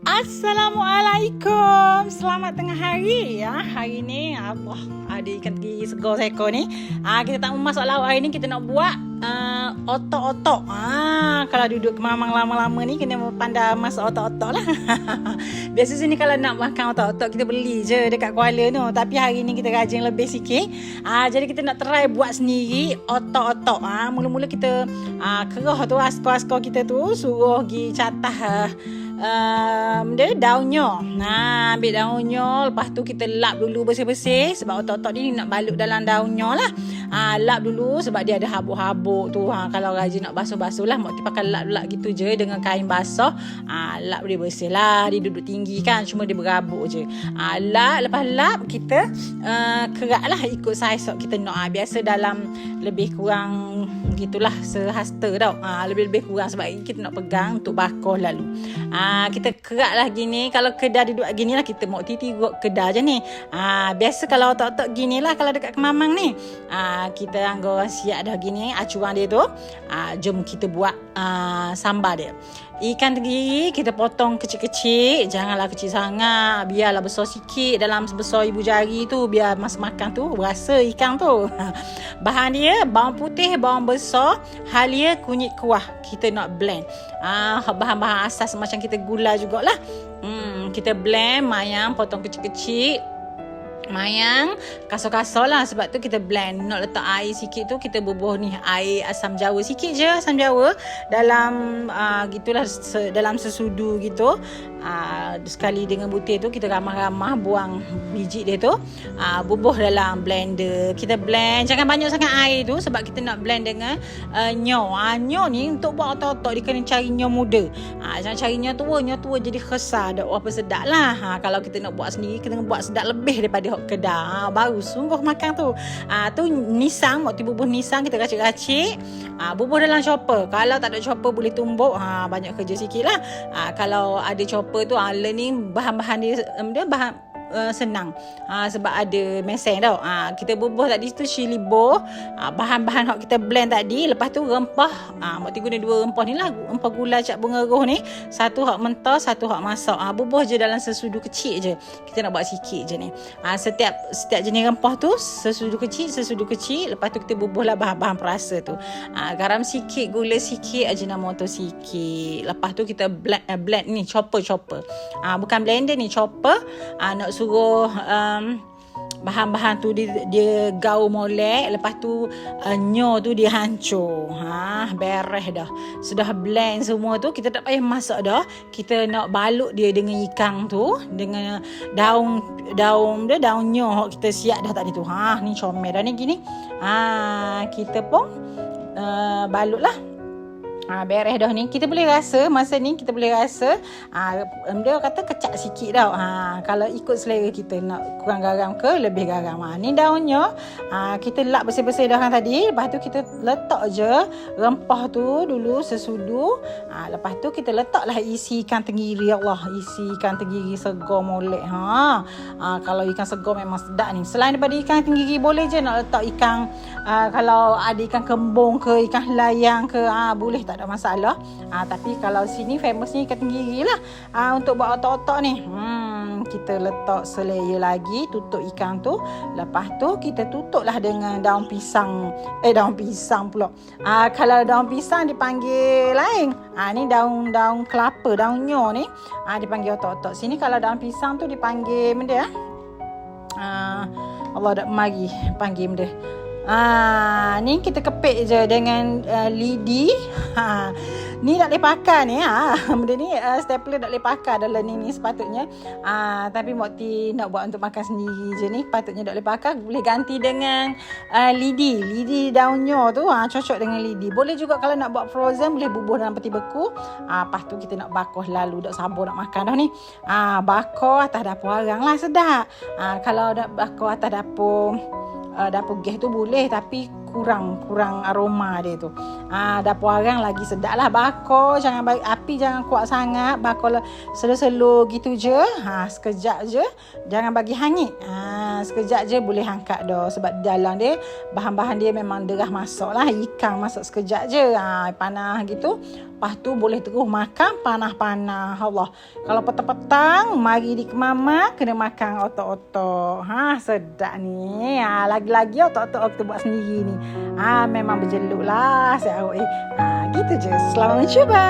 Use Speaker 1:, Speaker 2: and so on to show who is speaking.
Speaker 1: Assalamualaikum. Selamat tengah hari ya. Hari ni Allah ada ikan teri segar seekor ni. Ah kita tak memasak lauk hari ni kita nak buat uh, otok-otok. Ah kalau duduk kemamang lama-lama ni kena pandai masak otok-otok lah. Biasa sini kalau nak makan otok-otok kita beli je dekat Kuala tu. Tapi hari ni kita rajin lebih sikit. Ah jadi kita nak try buat sendiri otok-otok. Ah mula-mula kita ah kerah tu askar-askar kita tu suruh pergi catah uh, um, dia daunnya. Nah, ambil daunnya, lepas tu kita lap dulu bersih-bersih sebab otot-otot ni nak balut dalam daunnya lah. Ha, lap dulu sebab dia ada habuk-habuk tu. Ha, kalau rajin nak basuh-basuh lah, mak pakai lap-lap gitu je dengan kain basah. Ha, lap dia bersih lah. Dia duduk tinggi kan, cuma dia berabuk je. Ha, lap, lepas lap kita uh, kerak lah ikut saiz kita nak. Ha, biasa dalam lebih kurang gitulah sehasta tau. Ha, lebih-lebih kurang sebab kita nak pegang untuk bakar lalu. Ha, kita kerak lah gini. Kalau kedai duduk gini lah kita mau titi kedai je ni. Ha, biasa kalau otak-otak gini lah kalau dekat kemamang ni. Ha, kita anggur siap dah gini acuan dia tu. Ha, jom kita buat uh, sambal dia. Ikan tenggiri kita potong kecil-kecil. Janganlah kecil sangat. Biarlah besar sikit dalam sebesar ibu jari tu. Biar masa makan tu rasa ikan tu. Bahan dia bawang putih, bawang besar, halia, kunyit kuah. Kita nak blend. Ah, bahan-bahan asas macam kita gula jugalah. Hmm, kita blend mayang potong kecil-kecil mayang. Kasar-kasar lah sebab tu kita blend. Nak letak air sikit tu kita bubuh ni air asam jawa sikit je asam jawa. Dalam uh, gitulah se, dalam sesudu gitu. Uh, sekali dengan butir tu kita ramah-ramah buang biji dia tu. Uh, bubuh dalam blender. Kita blend jangan banyak sangat air tu sebab kita nak blend dengan uh, nyo. Uh, nyo ni untuk buat otot-otot dia kena cari nyo muda. Uh, jangan cari nyo tua. Nyo tua jadi khesar ada apa sedap lah. Uh, kalau kita nak buat sendiri kita nak buat sedap lebih daripada kedai. Ha, baru sungguh makan tu. Ha, tu nisang, waktu bubuh nisang kita racik-racik. Ha, bubuh dalam chopper. Kalau tak ada chopper boleh tumbuk. Ha, banyak kerja sikit lah. Ha, kalau ada chopper tu, ha, learning bahan-bahan dia, dia bahan uh, senang. Uh, sebab ada mesin tau. Uh, kita bubuh tadi tu chili bo uh, bahan-bahan yang kita blend tadi. Lepas tu rempah. Uh, mak tiga dua rempah ni lah. Rempah gula cak bunga roh ni. Satu hak mentah satu hak masak. Uh, bubuh je dalam sesudu kecil je. Kita nak buat sikit je ni. Uh, setiap setiap jenis rempah tu sesudu kecil sesudu kecil. Lepas tu kita bubuh lah bahan-bahan perasa tu. Uh, garam sikit gula sikit ajinomoto sikit. Lepas tu kita blend, uh, blend ni chopper chopper uh, bukan blender ni chopper. Uh, nak suruh um, bahan-bahan tu dia, dia gau molek lepas tu uh, nyo tu dia hancur. Ha beres dah. Sudah blend semua tu kita tak payah masak dah. Kita nak balut dia dengan ikan tu dengan daun daun dia daun nyo kita siap dah tadi tu. Ha ni comel dah ni gini. Ha kita pun uh, balut lah Ha, beres dah ni. Kita boleh rasa masa ni kita boleh rasa ha, dia kata kecak sikit tau. Ha, kalau ikut selera kita nak kurang garam ke lebih garam. Ha, ni daunnya ha, kita lap bersih-bersih dah tadi. Lepas tu kita letak je rempah tu dulu sesudu. Ha, lepas tu kita letaklah isi ikan tenggiri. Allah isi ikan tenggiri segar molek. Ha. ha, kalau ikan segar memang sedap ni. Selain daripada ikan tenggiri boleh je nak letak ikan uh, kalau ada ikan kembung ke ikan layang ke ha, boleh tak ada masalah. Ha, tapi kalau sini famous ni ikan tenggiri lah. Ha, untuk buat otak-otak ni. Hmm, kita letak selayer lagi. Tutup ikan tu. Lepas tu kita tutup lah dengan daun pisang. Eh daun pisang pula. Ha, kalau daun pisang dipanggil lain. Ha, ni daun-daun kelapa. Daun nyo ni. Ha, dipanggil otak-otak. Sini kalau daun pisang tu dipanggil benda. Ha, Allah dah mari panggil benda. Ah, ni kita kepek je dengan uh, lidi. Ha. Ni tak boleh pakai ni ha. Benda ni uh, stapler tak boleh pakai dalam ni ni sepatutnya. Ah, tapi Mokti nak buat untuk makan sendiri je ni. Patutnya tak boleh pakai. Boleh ganti dengan uh, lidi. Lidi daunnya tu ha, cocok dengan lidi. Boleh juga kalau nak buat frozen boleh bubuh dalam peti beku. Ah, lepas tu kita nak bakar lalu dak sabar nak makan dah ni. Ah, bakar atas dapur arang lah sedap. Ah, kalau nak bakar atas dapur uh, dapur gas tu boleh tapi kurang kurang aroma dia tu. Ah uh, dapur arang lagi sedap lah bakar jangan bagi api jangan kuat sangat bakar selo-selo gitu je. Ha sekejap je jangan bagi hangit. Ha sekejap je boleh angkat dah sebab dalam dia bahan-bahan dia memang derah masak lah ikan masak sekejap je. Ha panah gitu Lepas tu boleh terus makan panah-panah. Allah. Kalau petang-petang, mari di kemama, kena makan otok-otok. Ha, sedap ni. Ha, lagi-lagi otok-otok kita buat sendiri ni. Ha, memang berjeluk lah. Saya eh. Ha, gitu je. Selamat mencuba.